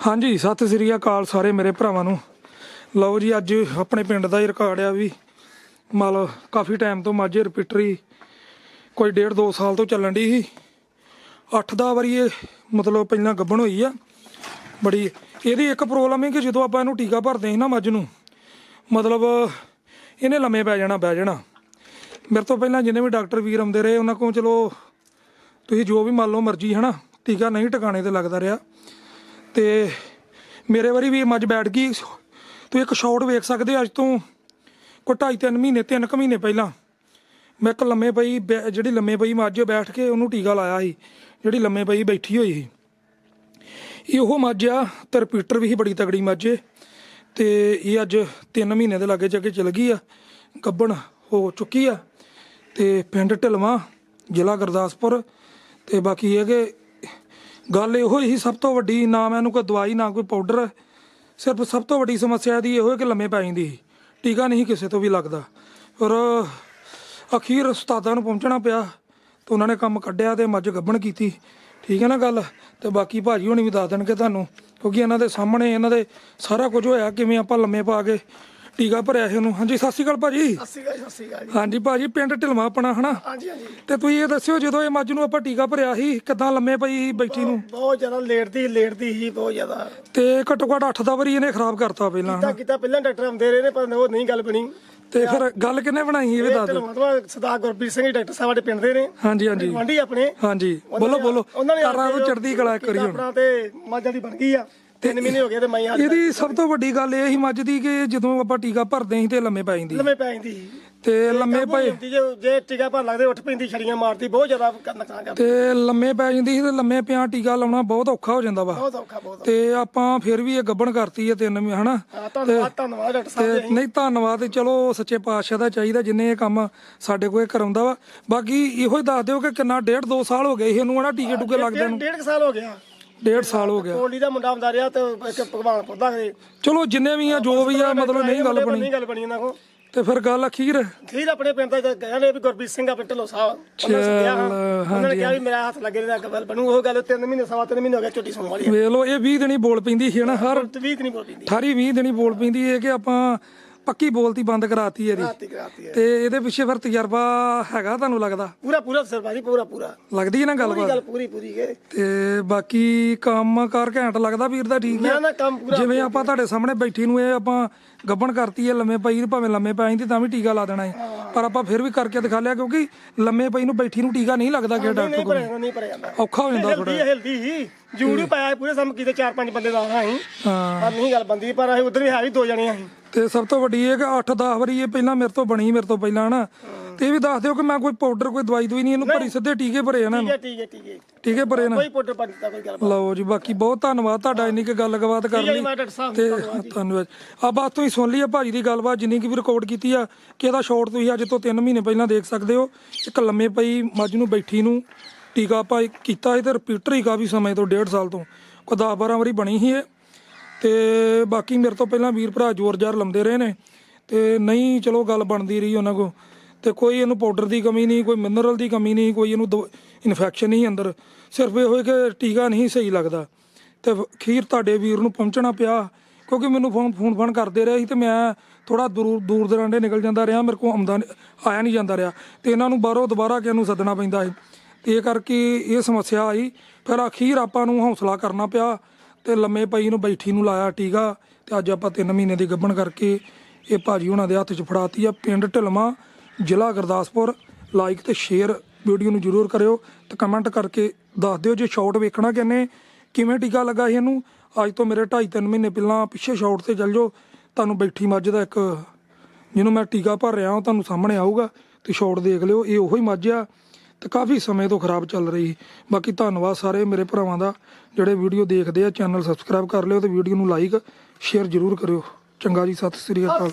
ਹਾਂਜੀ, ਸਤਿ ਸ੍ਰੀ ਅਕਾਲ ਸਾਰੇ ਮੇਰੇ ਭਰਾਵਾਂ ਨੂੰ। ਲਓ ਜੀ, ਅੱਜ ਆਪਣੇ ਪਿੰਡ ਦਾ ਹੀ ਰਿਕਾਰਡ ਆ ਵੀ ਮਤਲਬ ਕਾਫੀ ਟਾਈਮ ਤੋਂ ਮਾਝੇ ਰਿਪੀਟਰੀ ਕੋਈ ਡੇਢ ਦੋ ਸਾਲ ਤੋਂ ਚੱਲਣ ਦੀ ਸੀ। 8-10 ਵਾਰੀ ਇਹ ਮਤਲਬ ਪਹਿਲਾਂ ਗੱਬਣ ਹੋਈ ਆ। ਬੜੀ ਇਹਦੀ ਇੱਕ ਪ੍ਰੋਬਲਮ ਹੈ ਕਿ ਜਦੋਂ ਆਪਾਂ ਇਹਨੂੰ ਟੀਕਾ ਭਰਦੇ ਸੀ ਨਾ ਮੱਝ ਨੂੰ, ਮਤਲਬ ਇਹਨੇ ਲੰਮੇ ਪੈ ਜਾਣਾ, ਬਹਿ ਜਾਣਾ। ਮੇਰੇ ਤੋਂ ਪਹਿਲਾਂ ਜਿੰਨੇ ਵੀ ਡਾਕਟਰ ਵੀਰ ਆਉਂਦੇ ਰਹੇ, ਉਹਨਾਂ ਕੋਲ ਚਲੋ ਤੁਸੀਂ ਜੋ ਵੀ ਮੰਨ ਲਓ ਮਰਜ਼ੀ ਹੈ ਨਾ ਟੀਕਾ ਨਹੀਂ ਟਿਕਾਣੇ ਤੇ ਲੱਗਦਾ ਰਿਹਾ। ਤੇ ਮੇਰੇ ਵਾਰੀ ਵੀ ਇਹ ਮੱਝ ਬੈਠ ਗਈ। ਤੁਸੀਂ ਇੱਕ ਸ਼ਾਟ ਵੇਖ ਸਕਦੇ ਅੱਜ ਤੋਂ ਕੋਈ ਢਾਈ ਤਿੰਨ ਮਹੀਨੇ, ਤਿੰਨ ਕੁ ਮਹੀਨੇ ਪਹਿਲਾਂ। ਮੈਂ ਇੱਕ ਲੰਮੇ ਪਈ ਬੈ- ਜਿਹੜੀ ਲੰਮੇ ਪਈ ਮੱਝ ਬੈਠ ਕੇ ਉਹਨੂੰ ਟੀਕਾ ਲਾਇਆ ਸੀ, ਜਿਹੜੀ ਲੰਮੇ ਪਈ ਬੈਠੀ ਹੋਈ ਸੀ। ਇਹ ਉਹ ਮੱਝ ਆ ਤੇ ਰਿਪੀਟਰ ਵੀ ਸੀ, ਬੜੀ ਤਗੜੀ ਮੱਝ ਏ। ਤੇ ਇਹ ਅੱਜ 3 ਮਹੀਨੇ ਦੇ ਲਾਗੇ ਜਾ ਕੇ ਚਲ ਗਈ ਆ, ਗੱਬਣ ਹੋ ਚੁੱਕੀ ਆ। ਤੇ ਪਿੰਡ ਢਲਵਾ, ਜ਼ਿਲ੍ਹਾ ਗੁਰਦਾਸਪੁਰ। ਤੇ ਬਾਕੀ ਇਹ ਕਿ ਗੱਲ ਇਹੋ ਹੀ ਸਭ ਤੋਂ ਵੱਡੀ, ਨਾ ਮੈਨੂੰ ਕੋਈ ਦਵਾਈ, ਨਾ ਕੋਈ ਪਾਊਡਰ ਸਿਰਫ ਸਭ ਤੋਂ ਵੱਡੀ ਸਮੱਸਿਆ ਦੀ ਇਹੋ ਹੈ ਕਿ ਲੰਮੇ ਪੈ ਜਾਂਦੀ ਸੀ। ਟੀਕਾ ਨਹੀਂ ਕਿਸੇ ਤੋਂ ਵੀ ਲੱਗਦਾ। ਪਰ ਅਖੀਰ ਉਸਤਾਦਾਂ ਨੂੰ ਪਹੁੰਚਣਾ ਪਿਆ ਤੇ ਉਹਨਾਂ ਨੇ ਕੰਮ ਕੱਢਿਆ ਤੇ ਮੱਝ ਗੱਭਣ ਕੀਤੀ। ਠੀਕ ਹੈ ਨਾ ਗੱਲ? ਤੇ ਬਾਕੀ ਭਾਜੀ ਹੋਣੀ ਵੀ ਦੱਸ ਦੇਣਗੇ ਤੁਹਾਨੂੰ, ਕਿਉਂਕਿ ਇਹਨਾਂ ਦੇ ਸਾਹਮਣੇ ਇਹਨਾਂ ਦੇ ਸਾਰਾ ਕੁਝ ਹੋਇਆ, ਕਿਵੇਂ ਆਪਾਂ ਲੰਮੇ ਪਾ ਕੇ ਟੀਕਾ ਭਰਿਆ ਸੀ ਉਹਨੂੰ। ਹਾਂਜੀ ਸਤਿ ਸ਼੍ਰੀ ਅਕਾਲ ਭਾਜੀ। ਸਤਿ ਸ਼੍ਰੀ ਅਕਾਲ ਸਤਿ ਸ਼੍ਰੀ ਅਕਾਲ ਜੀ। ਹਾਂਜੀ ਭਾਜੀ ਪਿੰਡ ਢਿਲਵਾ ਆਪਣਾ ਹਨਾ? ਹਾਂਜੀ ਹਾਂਜੀ। ਤੇ ਤੁਸੀਂ ਇਹ ਦੱਸਿਓ ਜਦੋਂ ਇਹ ਮੱਝ ਨੂੰ ਆਪਾਂ ਟੀਕਾ ਭਰਿਆ ਸੀ ਕਿਦਾਂ ਲੰਮੇ ਪਈ ਬੈਠੀ ਨੂੰ? ਬਹੁਤ ਜ਼ਿਆਦਾ ਲੇਟਦੀ ਲੇਟਦੀ ਸੀ ਬਹੁਤ ਜ਼ਿਆਦਾ। ਤੇ ਘੱਟੋ ਘੱਟ 8 ਵਾਰੀ ਇਹਨੇ ਖਰਾਬ ਕਰਤਾ ਪਹਿਲਾਂ ਤਾਂ ਕੀਤਾ ਪਹਿਲਾਂ ਡਾਕਟਰ ਆਉਂਦੇ ਰਹੇ ਨੇ ਪਰ ਉਹ ਨਹੀਂ ਗੱਲ ਬਣੀ। ਤੇ ਫਿਰ ਗੱਲ ਕਿੰਨੇ ਬਣਾਈ ਇਹ ਵੀ ਦੱਸ ਦਿਓ। ਮਤਲਬ ਸਰਦਾਰ ਗੁਰਪ੍ਰੀਤ ਸਿੰਘ ਡਾਕਟਰ ਸਾਹਿਬ ਸਾਡੇ ਪਿੰਡ ਦੇ ਨੇ। ਹਾਂਜੀ ਹਾਂਜੀ। ਗਵਾਂਢੀ ਆਪਣੇ। ਹਾਂਜੀ। ਬੋਲੋ ਬੋਲੋ। ਕਾਰਾਂ ਨੂੰ ਚੜਦੀ ਕਲਾ ਕਰੀ ਹੁਣ। ਆਪਣਾ ਤੇ ਮੱਝਾਂ ਦੀ ਬਣ ਗਈ ਆ। ਤਿੰਨ ਮਹੀਨੇ ਹੋ ਗਏ ਤੇ ਮੈਂ ਅੱਜ ਇਹਦੀ ਸਭ ਤੋਂ ਵੱਡੀ ਗੱਲ ਇਹ ਸੀ ਮੱਝ ਦੀ ਕਿ ਜਦੋਂ ਆਪਾਂ ਟੀਕਾ ਭਰਦੇ ਸੀ ਤੇ ਲੰਮੇ ਪੈ ਜਾਂਦੀ ਲੰਮੇ ਪੈ ਜਾਂਦੀ ਸੀ। ਤੇ ਲੰਮੇ ਪਏ ਹੁੰਦੀ ਜੇ ਜੇ ਟੀਕਾ ਭਰ ਲੱਗਦੇ ਉੱਠ ਪੈਂਦੀ ਛੜੀਆਂ ਮਾਰਦੀ ਬਹੁਤ ਜ਼ਿਆਦਾ ਨੁਕਸਾਨ ਕਰਦੀ। ਤੇ ਲੰਮੇ ਪੈ ਜਾਂਦੀ ਸੀ ਤੇ ਲੰਮੇ ਪਿਆ ਟੀਕਾ ਲਾਉਣਾ ਬਹੁਤ ਔਖਾ ਹੋ ਜਾਂਦਾ ਵਾ। ਬਹੁਤ ਔਖਾ ਬਹੁਤ ਤੇ ਆਪਾਂ ਫਿਰ ਵੀ ਇਹ ਗੱਬਣ ਕਰਤੀ ਹੈ ਤਿੰਨ ਮਹੀਨੇ ਹਨਾ? ਔਖਾ ਧੰਨਵਾਦ ਧੰਨਵਾਦ ਡਾਕਟਰ ਸਾਹਿਬ ਤੇ ਨਹੀਂ ਧੰਨਵਾਦ ਤੇ ਚਲੋ ਸੱਚੇ ਪਾਤਸ਼ਾਹ ਦਾ ਚਾਹੀਦਾ ਜਿੰਨੇ ਇਹ ਕੰਮ ਸਾਡੇ ਕੋਲ ਇਹ ਕਰਾਉਂਦਾ ਵਾ। ਬਾਕੀ ਇਹੋ ਹੀ ਦੱਸ ਦਿਓ ਕਿ ਕਿੰਨਾ ਡੇਢ ਦੋ ਸਾਲ ਹੋ ਗਏ ਸੀ ਇਹਨੂੰ ਹਨਾ ਟੀਕੇ ਟੁਕੇ ਲੱਗਦੇ ਨੂੰ। ਡੇਢ ਕੁ ਸਾਲ ਹੋ ਗਿਆ। ਡੇਢ ਸਾਲ ਹੋ ਗਿਆ। ਕੋਲੀ ਦਾ ਮੁੰਡਾ ਆਉਂਦਾ ਰਿਹਾ ਤੇ ਇੱਕ ਭਗਵਾਨ ਪੁੱਦਾ ਕਰੇ ਚਲੋ ਜਿੰਨੇ ਵੀ ਆ ਜੋ ਵੀ ਆ ਮਤਲਬ ਨਹੀਂ ਗੱਲ ਬਣੀ। ਨਹੀਂ ਗੱਲ ਬਣੀ ਇਹਨਾਂ ਕੋ ਤੇ ਫਿਰ ਗੱਲ ਅਖੀਰ? ਖੀਰ ਆਪਣੇ ਪਿੰਡ ਦਾ ਗਿਆ ਨੇ ਵੀ ਗੁਰਬੀਰ ਸਿੰਘ ਆਪਣੇ ਢਿੱਲੋਂ ਸਾਹਿਬ। ਉਹਨਾਂ ਨੇ ਸੱਦਿਆ ਹਾਂ। ਉਹਨਾਂ ਨੇ ਕਿਹਾ ਵੀ ਮੇਰਾ ਹੱਥ ਲੱਗੇ ਰਿਹਾ ਗੱਲ ਬਣੂ। ਉਹ ਗੱਲ ਤਿੰਨ ਮਹੀਨੇ ਸਵਾ ਤਿੰਨ ਮਹੀਨੇ ਹੋ ਗਏ ਝੋਟੀ ਸੁਣ ਵਾਲੀ ਵੇਖ ਲਓ ਇਹ 20 ਦਿਨੀ ਬੋਲ ਪੈਂਦੀ ਸੀ ਨਾ ਹਰ ਤੇ 20 ਨਹੀਂ ਬੋਲ ਪਿੰਦੀ 18 20 ਦਿਨੀ ਬੋਲ ਪੈਂਦੀ ਹੈ ਕਿ ਆਪਾਂ ਪੱਕੀ ਬੋਲਤੀ ਬੰਦ ਕਰਾਤੀ ਇਹਦੀ। ਰਾਤੀ ਕਰਾਤੀ ਹੈ। ਤੇ ਇਹਦੇ ਪਿੱਛੇ ਫਿਰ ਤਜਰਬਾ ਹੈਗਾ ਤੁਹਾਨੂੰ ਲੱਗਦਾ? ਪੂਰਾ ਪੂਰਾ ਸਰਬਾਜੀ ਪੂਰਾ ਪੂਰਾ। ਲੱਗਦੀ ਹੈ ਨਾ ਪੂਰੀ ਗੱਲਬਾਤ ਗੱਲ ਪੂਰੀ ਪੂਰੀ ਹੈ ਤੇ ਬਾਕੀ ਕੰਮ ਕਰ ਘੈਂਟ ਲੱਗਦਾ ਵੀਰ ਦਾ ਠੀਕ ਹੈ? ਨਾ ਕੰਮ ਪੂਰਾ ਜਿਵੇਂ ਆਪਾਂ ਤੁਹਾਡੇ ਸਾਹਮਣੇ ਬੈਠੀ ਨੂੰ ਇਹ ਆਪਾਂ ਗੱਬਣ ਕਰਤੀ ਹੈ ਲੰਮੇ ਪਈ ਨੂੰ ਭਾਵੇਂ ਲੰਮੇ ਪੈ ਜਾਂਦੀ ਤਾਂ ਵੀ ਟੀਕਾ ਲਾ ਦੇਣਾ ਹੈ। ਪਰ ਆਪਾਂ ਫਿਰ ਵੀ ਕਰਕੇ ਦਿਖਾ ਲਿਆ ਕਿਉਂਕਿ ਲੰਮੇ ਪਈ ਨੂੰ ਬੈਠੀ ਨੂੰ ਟੀਕਾ ਨਹੀਂ ਲੱਗਦਾ ਕਿ ਡਾਕਟਰ ਨਹੀਂ ਕੋਲ। ਭਰਿਆ ਨਹੀਂ ਭਰਿਆ ਜਾਂਦਾ। ਔਖਾ ਹੋ ਜਾਂਦਾ ਥੋੜਾ ਹਿਲਦੀ ਹਿਲਦੀ ਹੀ ਜੂੜੀ ਪਾਇਆ ਪੂਰੇ ਸਮ ਕੀਤੇ ਚਾਰ ਪੰਜ ਬੰਦੇ ਦਾ ਹਾਂ। ਪਰ ਨਹੀਂ ਗੱਲ ਬੰਦੀ ਪਰ ਅਸੀਂ ਉਧਰ ਵੀ ਹੈ ਵੀ ਦੋ ਜਣੇ ਅਸੀਂ। ਤੇ ਸਭ ਤੋਂ ਵੱਡੀ ਇਹ ਕਿ 8-10 ਵਾਰੀ ਇਹ ਪਹਿਲਾਂ ਮੇਰੇ ਤੋਂ ਬਣੀ ਮੇਰੇ ਤੋਂ ਪਹਿਲਾਂ ਹਨਾ। ਤੇ ਇਹ ਵੀ ਦੱਸ ਦਿਓ ਕਿ ਮੈਂ ਕੋਈ ਪਾਊਡਰ ਕੋਈ ਦਵਾਈ ਦਵਾਈ ਨਹੀਂ ਇਹਨੂੰ ਭਰੀ ਸਿੱਧੇ ਟੀਕੇ ਭਰੇ ਇਹਨਾਂ ਨੂੰ ਠੀਕ ਹੈ ਠੀਕ ਹੈ ਠੀਕ ਹੈ। ਟੀਕੇ ਭਰੇ ਨਾ। ਕੋਈ ਪੁੱਟਰ ਪਾ ਦਿੱਤਾ ਕੋਈ ਗੱਲ ਲਓ ਜੀ ਬਾਕੀ ਬਹੁਤ ਧੰਨਵਾਦ ਤੁਹਾਡਾ ਇੰਨੀ ਕਿ ਗੱਲਬਾਤ ਕਰ ਠੀਕ ਹੈ ਲਈ। ਮੈਂ ਡਾਕਟਰ ਸਾਹਿਬ ਤੇ ਧੰਨਵਾਦ ਆ ਬਾਤ ਤੁਸੀਂ ਸੁਣ ਲਈ ਆ ਭਾਜੀ ਦੀ ਗੱਲਬਾਤ ਜਿੰਨੀ ਕਿ ਵੀ ਰਿਕਾਰਡ ਕੀਤੀ ਆ ਕਿ ਇਹਦਾ ਸ਼ਾਰਟ ਤੁਸੀਂ ਅੱਜ ਤੋਂ 3 ਮਹੀਨੇ ਪਹਿਲਾਂ ਦੇਖ ਸਕਦੇ ਹੋ। ਇੱਕ ਲੰਮੇ ਪਈ ਮੱਝ ਨੂੰ ਬੈਠੀ ਨੂੰ। ਟੀਕਾ ਆਪਾਂ ਕੀਤਾ ਸੀ ਤੇ ਰਿਪੀਟਰ ਹੀ ਕਾਫੀ ਸਮੇਂ ਤੋਂ ਡੇਢ ਸਾਲ ਤੋਂ। ਕੋਈ 10 12 ਵਾਰੀ ਬਣੀ ਸੀ ਇਹ। ਤੇ ਬਾਕੀ ਮੇਰੇ ਤੋਂ ਪਹਿਲਾਂ ਵੀਰ ਭਰਾ ਜ਼ੋਰ-ਜ਼ਾਰ ਲੰਦੇ ਰਹੇ ਨੇ। ਤੇ ਨਹੀਂ, ਚਲੋ ਗੱਲ ਬਣਦੀ ਰਹੀ ਉਹਨਾਂ ਕੋ ਤੇ ਕੋਈ ਇਹਨੂੰ ਪਾਊਡਰ ਦੀ ਕਮੀ ਨਹੀਂ, ਕੋਈ ਮਿਨਰਲ ਦੀ ਕਮੀ ਨਹੀਂ, ਕੋਈ ਇਹਨੂੰ ਇਨਫੈਕਸ਼ਨ ਨਹੀਂ ਅੰਦਰ। ਸਿਰਫ ਇਹ ਹੋਏ ਕਿ ਟੀਕਾ ਨਹੀਂ ਸਹੀ ਲੱਗਦਾ। ਤੇ ਖੀਰ ਤੁਹਾਡੇ ਵੀਰ ਨੂੰ ਪਹੁੰਚਣਾ ਪਿਆ, ਕਿਉਂਕਿ ਮੈਨੂੰ ਫੋਨ ਫੋਨ ਫੋਨ ਕਰਦੇ ਰਹੇ ਸੀ ਤੇ ਮੈਂ ਥੋੜਾ ਦੂਰ ਦੂਰ ਦਰਾਂਡੇ ਨਿਕਲ ਜਾਂਦਾ ਰਿਹਾ। ਮੇਰੇ ਕੋਲ ਆਉਂਦਾ ਨੀ- ਆਇਆ ਨਹੀਂ ਜਾਂਦਾ ਰਿਹਾ। ਤੇ ਇਹਨਾਂ ਨੂੰ ਬਾਹਰੋਂ ਦੁਬਾਰਾ ਕਿ ਨੂੰ ਸੱਦਣਾ ਪੈਂਦਾ ਸੀ। ਤੇ ਇਹ ਕਰਕੇ ਇਹ ਸਮੱਸਿਆ ਆਈ। ਫਿਰ ਅਖੀਰ ਆਪਾਂ ਨੂੰ ਹੌਸਲਾ ਕਰਨਾ ਪਿਆ ਤੇ ਲੰਮੇ ਪਈ ਨੂੰ ਬੈਠੀ ਨੂੰ ਲਾਇਆ ਟੀਕਾ ਤੇ ਅੱਜ ਆਪਾਂ 3 ਮਹੀਨੇ ਦੀ ਗੱਭਣ ਕਰਕੇ ਇਹ ਭਾਜੀ ਉਹਨਾਂ ਦੇ ਹੱਥ 'ਚ ਫੜਾਤੀ ਆ। ਪਿੰਡ ਢਲਮਾ ਜ਼ਿਲ੍ਹਾ ਗੁਰਦਾਸਪੁਰ। ਲਾਈਕ ਤੇ ਸ਼ੇਅਰ ਵੀਡੀਓ ਨੂੰ ਜਰੂਰ ਕਰਿਓ ਤੇ ਕਮੈਂਟ ਕਰਕੇ ਦੱਸ ਦਿਓ ਜੇ ਸ਼ਾਰਟ ਵੇਖਣਾ ਕਿੰਨੇ ਕਿਵੇਂ ਟੀਕਾ ਲੱਗਾ ਸੀ ਇਹਨੂੰ। ਅੱਜ ਤੋਂ ਮੇਰੇ 2.5 3 ਮਹੀਨੇ ਪਹਿਲਾਂ ਪਿੱਛੇ ਸ਼ਾਰਟ ਤੇ ਚੱਲ ਜਾਓ, ਤੁਹਾਨੂੰ ਬੈਠੀ ਮੱਝ ਦਾ ਇੱਕ ਜਿਹਨੂੰ ਮੈਂ ਟੀਕਾ ਭਰ ਰਿਹਾ ਉਹ ਤੁਹਾਨੂੰ ਸਾਹਮਣੇ ਆਊਗਾ ਤੇ ਸ਼ਾਰਟ ਦੇਖ ਲਿਓ, ਇਹ ਉਹੀ ਮੱਝ ਆ। ਤੇ ਕਾਫੀ ਸਮੇਂ ਤੋਂ ਖਰਾਬ ਚੱਲ ਰਹੀ ਬਾਕੀ ਧੰਨਵਾਦ ਸਾਰੇ ਮੇਰੇ ਭਰਾਵਾਂ ਦਾ, ਜਿਹੜੇ ਵੀਡੀਓ ਦੇਖਦੇ ਆ, ਚੈਨਲ ਸਬਸਕ੍ਰਾਈਬ ਕਰ ਲਿਓ ਤੇ ਵੀਡੀਓ ਨੂੰ ਲਾਈਕ ਸ਼ੇਅਰ ਜਰੂਰ ਕਰਿਓ। ਚੰਗਾ ਜੀ, ਸਤਿ ਸ੍ਰੀ ਅਕਾਲ।